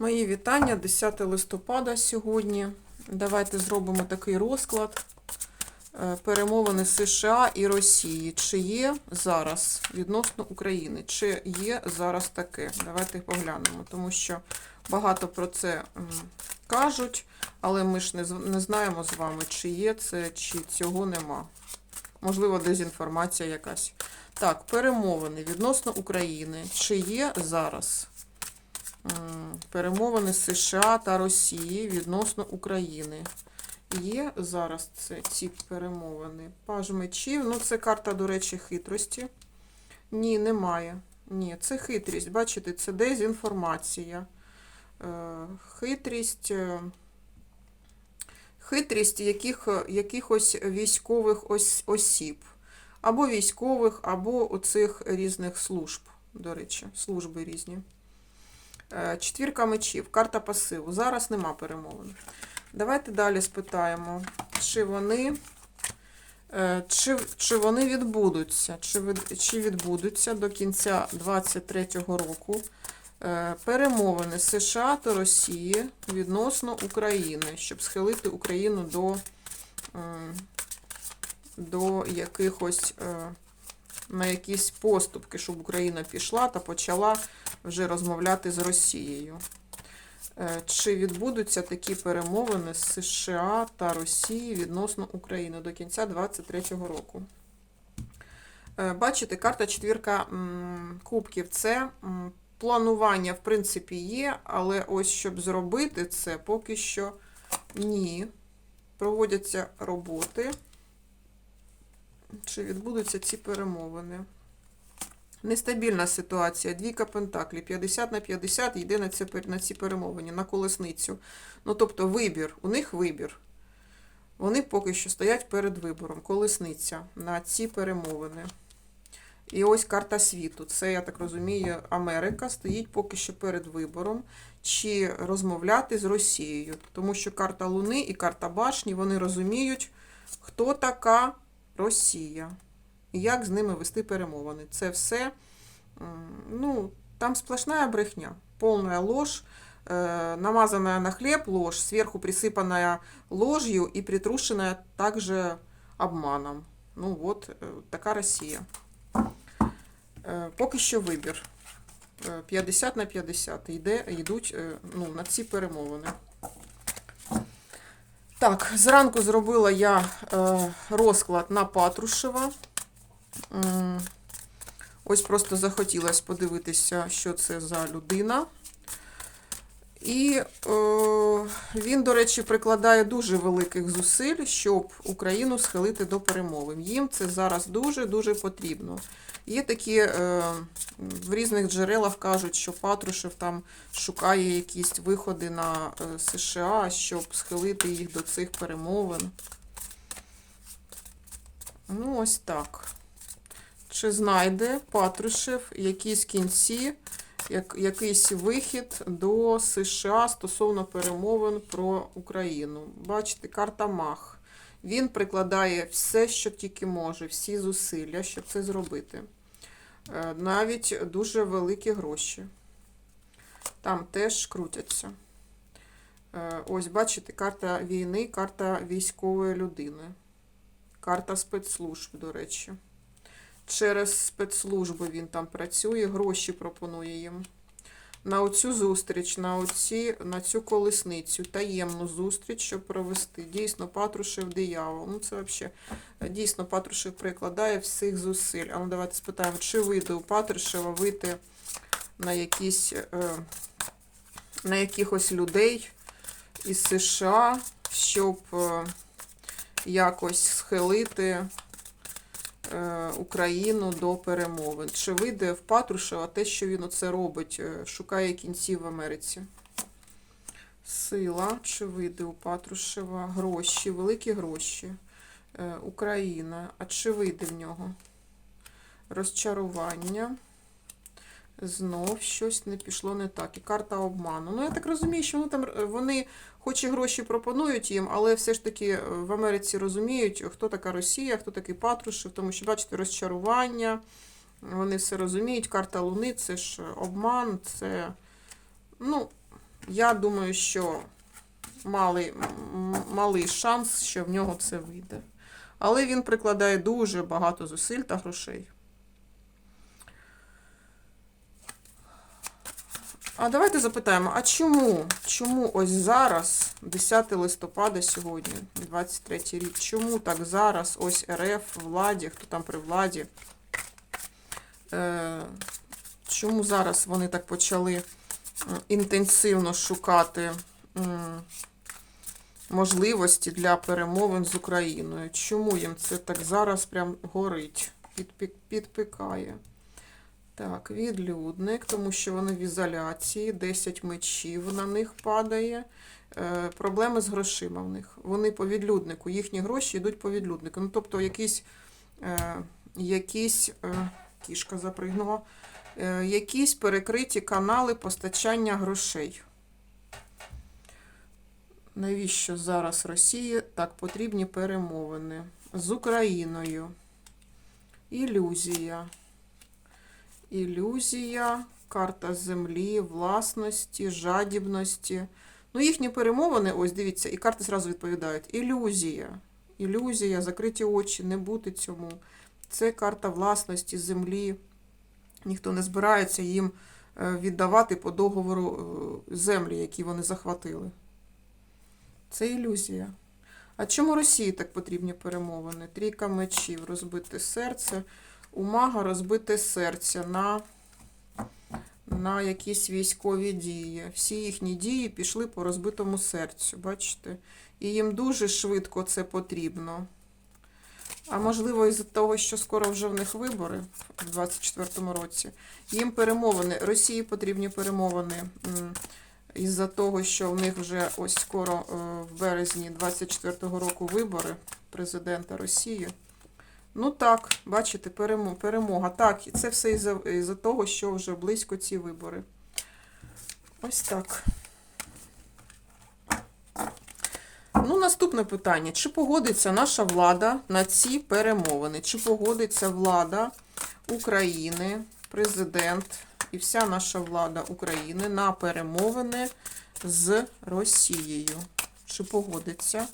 Мої вітання 10 листопада сьогодні. Давайте зробимо такий розклад. Е, Перемовини США і Росії. Чи є зараз відносно України? Чи є зараз таке? Давайте поглянемо, тому що багато про це кажуть, але ми ж не знаємо з вами, чи є це, чи цього нема. Можливо, дезінформація якась. Так, перемовини відносно України. Чи є зараз? М, Перемовини США та Росії відносно України. Є зараз це, ці перемовини. Паж мечів. Ну, це карта, до речі, хитрості. Ні, немає. Ні, це хитрість. Бачите, це дезінформація. Е, Хитрість. е, Хитрість яких, якихось військових ос, осіб. Або військових, або оцих різних служб, до речі, служби різні. Е, Четвірка мечів, карта пасиву. Зараз нема перемовин. Давайте далі спитаємо, чи вони, е, чи, чи вони відбудуться, чи, чи відбудуться до кінця 2023 року е, перемовини США та Росії відносно України, щоб схилити Україну до, до якихось на якісь поступки, щоб Україна пішла та почала вже розмовляти з Росією. Е, Чи відбудуться такі перемовини з США та Росії відносно України до кінця 2023 року? Е, Бачите, карта четвірка кубків це планування, в принципі, є, але ось щоб зробити це, поки що ні. Проводяться роботи. Чи відбудуться ці перемовини? Нестабільна ситуація. Двійка пентаклів. 50 на 50 йде на, пер- на ці перемовини, на колесницю. Ну, тобто вибір. У них вибір. Вони поки що стоять перед вибором. Колесниця на ці перемовини. І ось карта світу. Це, я так розумію, Америка стоїть поки що перед вибором, чи розмовляти з Росією. Тому що карта Луни і карта Башні, вони розуміють, хто така Росія і як з ними вести перемовини. Це все, ну, там сплошная брехня, полная ложь, э, намазанная на хлеб ложь, сверху присыпанная ложью и притрушенная также обманом. Ну от е, така Росія. Е, Поки що вибір. Е, 50 на 50 йде, йдуть е, ну, на ці перемовини. Так, зранку зробила я е, розклад на Патрушева. Ось просто захотілося подивитися, що це за людина. І е, він, до речі, прикладає дуже великих зусиль, щоб Україну схилити до перемовин. Їм це зараз дуже-дуже потрібно. Є такі е, в різних джерелах кажуть, що Патрушев там шукає якісь виходи на е, США, щоб схилити їх до цих перемовин. Ну, ось так. Чи знайде Патрушев якісь кінці, як, якийсь вихід до США стосовно перемовин про Україну? Бачите, карта Мах. Він прикладає все, що тільки може, всі зусилля, щоб це зробити. Е, Навіть дуже великі гроші. Там теж крутяться. Е, Ось, бачите, карта війни, карта військової людини. Карта спецслужб, до речі. Через спецслужби він там працює, гроші пропонує їм. На оцю зустріч, на, оці, на цю колесницю, таємну зустріч, щоб провести. Дійсно, Патрушев диявол. Ну, це взагалі, дійсно, Патрушев прикладає всіх зусиль. А ну, давайте спитаємо, чи вийде у Патрушева вийти на якісь, е, на якихось людей із США, щоб е, якось схилити е, Україну до перемовин. Чи вийде в Патрушева те, що він оце робить, е, шукає кінців в Америці? Сила, чи вийде у Патрушева? Гроші, великі гроші. Е, Україна. А чи вийде в нього? Розчарування. Знов щось не пішло не так. І карта обману. Ну, я так розумію, що вони там е, вони хоч і гроші пропонують їм, але все ж таки е, в Америці розуміють, хто така Росія, хто такий Патрушев, тому що, бачите, розчарування. Вони все розуміють. Карта Луни це ж обман, це. Ну, Я думаю, що малий, малий шанс, що в нього це вийде. Але він прикладає дуже багато зусиль та грошей. А давайте запитаємо, а чому? Чому ось зараз, 10 листопада сьогодні, 23 рік, чому так зараз ось РФ владі, хто там при владі? Е, чому зараз вони так почали інтенсивно шукати можливості для перемовин з Україною? Чому їм це так зараз прям горить, підпік- підпікає? Так, відлюдник, тому що вони в ізоляції, 10 мечів на них падає. Е, проблеми з грошима в них. Вони по відлюднику, їхні гроші йдуть по відлюднику. Ну, тобто якісь, е, якісь е, кішка запригнула, е, якісь перекриті канали постачання грошей. Навіщо зараз Росії так потрібні перемовини? З Україною. Ілюзія. Ілюзія, карта землі, власності, жадібності. Ну, їхні перемовини, ось дивіться, і карти зразу відповідають. Ілюзія. Ілюзія, закриті очі, не бути цьому. Це карта власності, землі. Ніхто не збирається їм е, віддавати по договору е, землі, які вони захватили. Це ілюзія. А чому Росії так потрібні перемовини? Трійка мечів, розбите серце. У мага розбите серце на, на якісь військові дії. Всі їхні дії пішли по розбитому серцю, бачите? І їм дуже швидко це потрібно. А можливо, із-за того, що скоро вже в них вибори в 24-му році, їм перемовини, Росії потрібні перемовини. Із-за того, що в них вже ось скоро е, в березні 24-го року вибори президента Росії. Ну так, бачите, перемога. Так, і це все із-за із того, що вже близько ці вибори. Ось так. Ну, наступне питання. Чи погодиться наша влада на ці перемовини? Чи погодиться влада України, президент і вся наша влада України на перемовини з Росією? Чи погодиться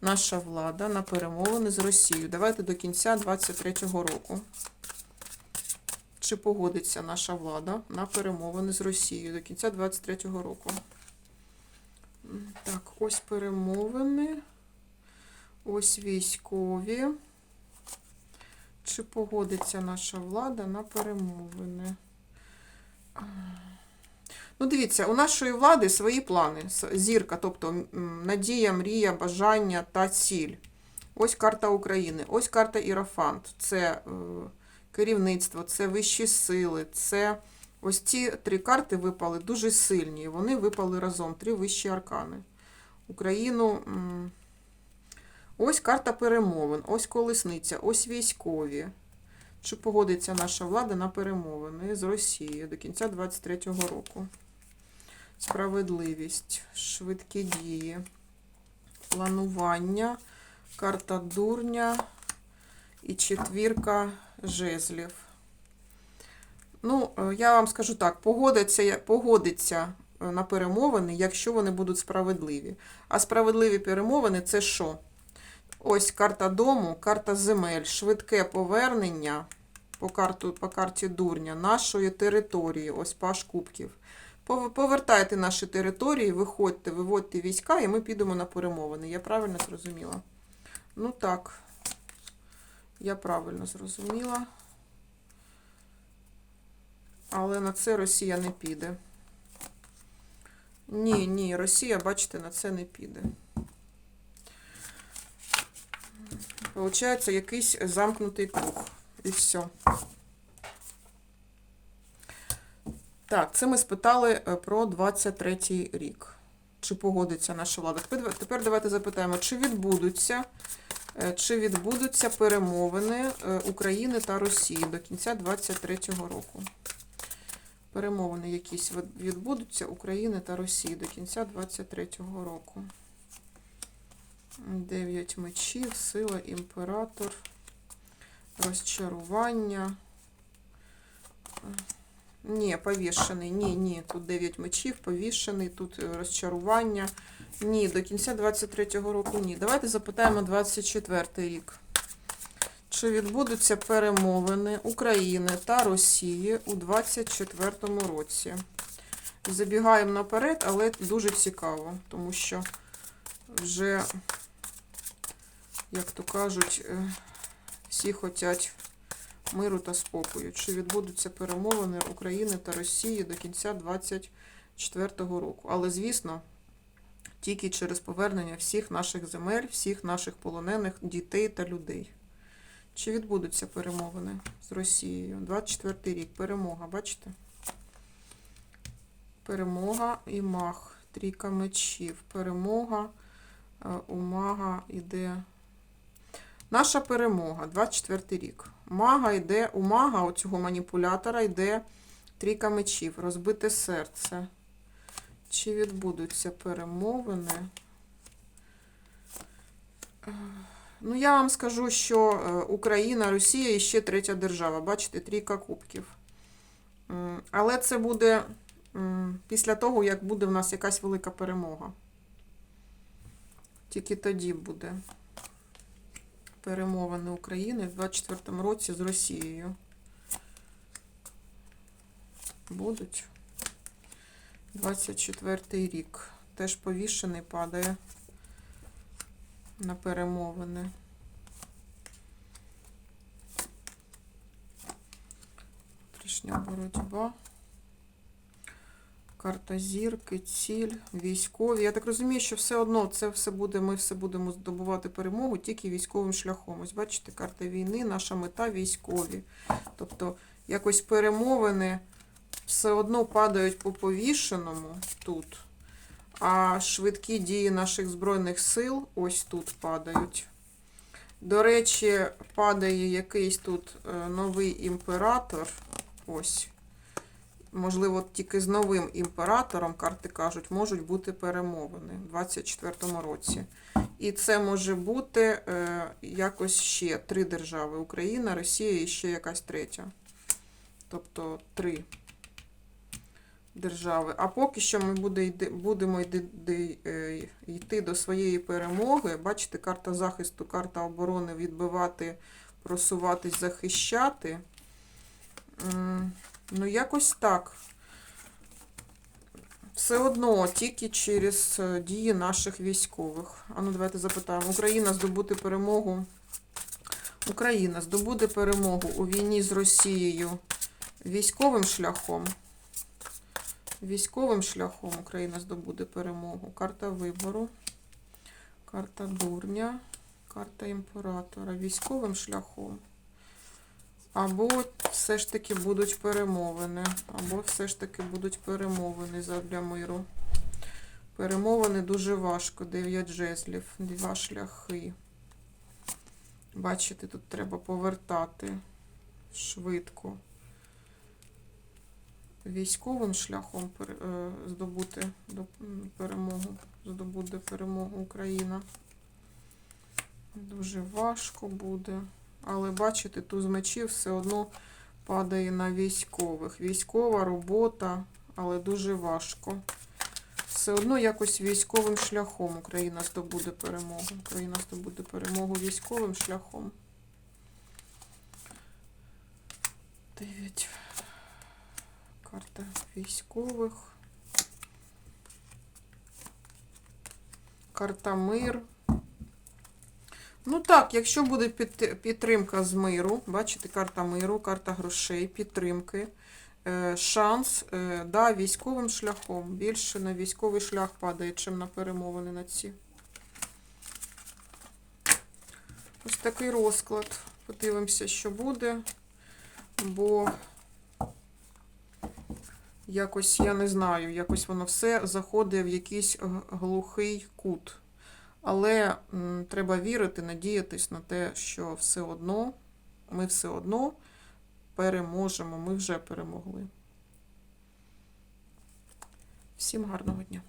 наша влада на перемовини з Росією? Давайте до кінця 23-го року. Чи погодиться наша влада на перемовини з Росією до кінця 23-го року? Так, ось перемовини. Ось військові. Чи погодиться наша влада на перемовини? Ну, дивіться, у нашої влади свої плани. Зірка, тобто надія, мрія, бажання та ціль. Ось карта України, ось карта Ірафант. Це е, керівництво, це вищі сили, це ось ці три карти випали дуже сильні. Вони випали разом, три вищі аркани. Україну. Ось карта перемовин, ось колесниця, ось військові. Чи погодиться наша влада на перемовини з Росією до кінця 23-го року? Справедливість, швидкі дії, планування, карта дурня і четвірка жезлів. Ну, е, я вам скажу так: погодиться, погодиться е, на перемовини, якщо вони будуть справедливі. А справедливі перемовини це що? Ось карта дому, карта земель, швидке повернення по, карту, по карті дурня нашої території, ось паш кубків. Пов- Повертайте наші території, виходьте, виводьте війська, і ми підемо на перемовини. Я правильно зрозуміла? Ну так, я правильно зрозуміла. Але на це Росія не піде. Ні, ні, Росія, бачите, на це не піде. Получається якийсь замкнутий круг. І все. Так, це ми спитали е, про 23-й рік. Чи погодиться наша влада? Тепер, тепер давайте запитаємо, чи відбудуться, е, чи відбудуться перемовини е, України та Росії до кінця 23-го року. Перемовини якісь відбудуться України та Росії до кінця 23-го року. Дев'ять мечів, сила, імператор, розчарування. Ні, повішений. Ні, ні. Тут 9 мечів, повішений, тут е, розчарування. Ні, до кінця 23-го року ні. Давайте запитаємо 24 рік. Чи відбудуться перемовини України та Росії у 24-му році? Забігаємо наперед, але дуже цікаво, тому що вже, як то кажуть, е, всі хочуть миру та спокою. Чи відбудуться перемовини України та Росії до кінця 24-го року? Але, звісно, тільки через повернення всіх наших земель, всіх наших полонених дітей та людей. Чи відбудуться перемовини з Росією? 24 рік. Перемога, бачите? Перемога і маг. Трійка мечів. Перемога. е, У мага йде. Наша перемога. 24 рік. Мага йде, у мага, у цього маніпулятора йде трійка мечів. Розбите серце. Чи відбудуться перемовини? Е, Ну, я вам скажу, що е, Україна, Росія і ще третя держава. Бачите, трійка кубків. Але це буде після того, як буде в нас якась велика перемога. Тільки тоді буде перемовини України в 24-му році з Росією. Будуть. 24-й рік. Теж повішений падає на перемовини. Трішня боротьба. Карта зірки, ціль, військові. Я так розумію, що все одно це все буде, ми все будемо здобувати перемогу тільки військовим шляхом. Ось бачите, карта війни, наша мета військові. Тобто якось перемовини все одно падають по повішеному тут. А швидкі дії наших Збройних сил ось тут падають. До речі, падає якийсь тут е, новий імператор. Ось. Можливо, тільки з новим імператором, карти кажуть, можуть бути перемовини в 24-му році. І це може бути е, якось ще три держави: Україна, Росія і ще якась третя. Тобто три держави. А поки що ми буде, будемо е, йти до своєї перемоги. Бачите, карта захисту, карта оборони відбивати, просуватись, захищати. Ну, якось так. Все одно тільки через е, дії наших військових. А ну давайте запитаємо. Україна здобути перемогу. Україна здобуде перемогу у війні з Росією військовим шляхом. Військовим шляхом Україна здобуде перемогу. Карта вибору, карта дурня, карта імператора. Військовим шляхом. Або все ж таки будуть перемовини. Або все ж таки будуть перемовини задля миру. Перемовини дуже важко. Дев'ять жезлів, два шляхи. Бачите, тут треба повертати швидко. Військовим шляхом е, здобути перемогу, здобуде перемогу Україна. Дуже важко буде. Але бачите, туз мечів все одно падає на військових. Військова робота, але дуже важко. Все одно якось військовим шляхом Україна здобуде перемогу. Україна здобуде перемогу військовим шляхом. Дев'ять. Карта військових. Карта мир. Ну так, якщо буде під- підтримка з миру, бачите, карта миру, карта грошей, підтримки, е, шанс, е, да, військовим шляхом. Більше на військовий шлях падає, чим на перемовини на ці. Ось такий розклад. Подивимося, що буде. Бо якось, я не знаю, якось воно все заходить в якийсь глухий кут. Але м, треба вірити, надіятись на те, що все одно, ми все одно переможемо, ми вже перемогли. Всім гарного дня!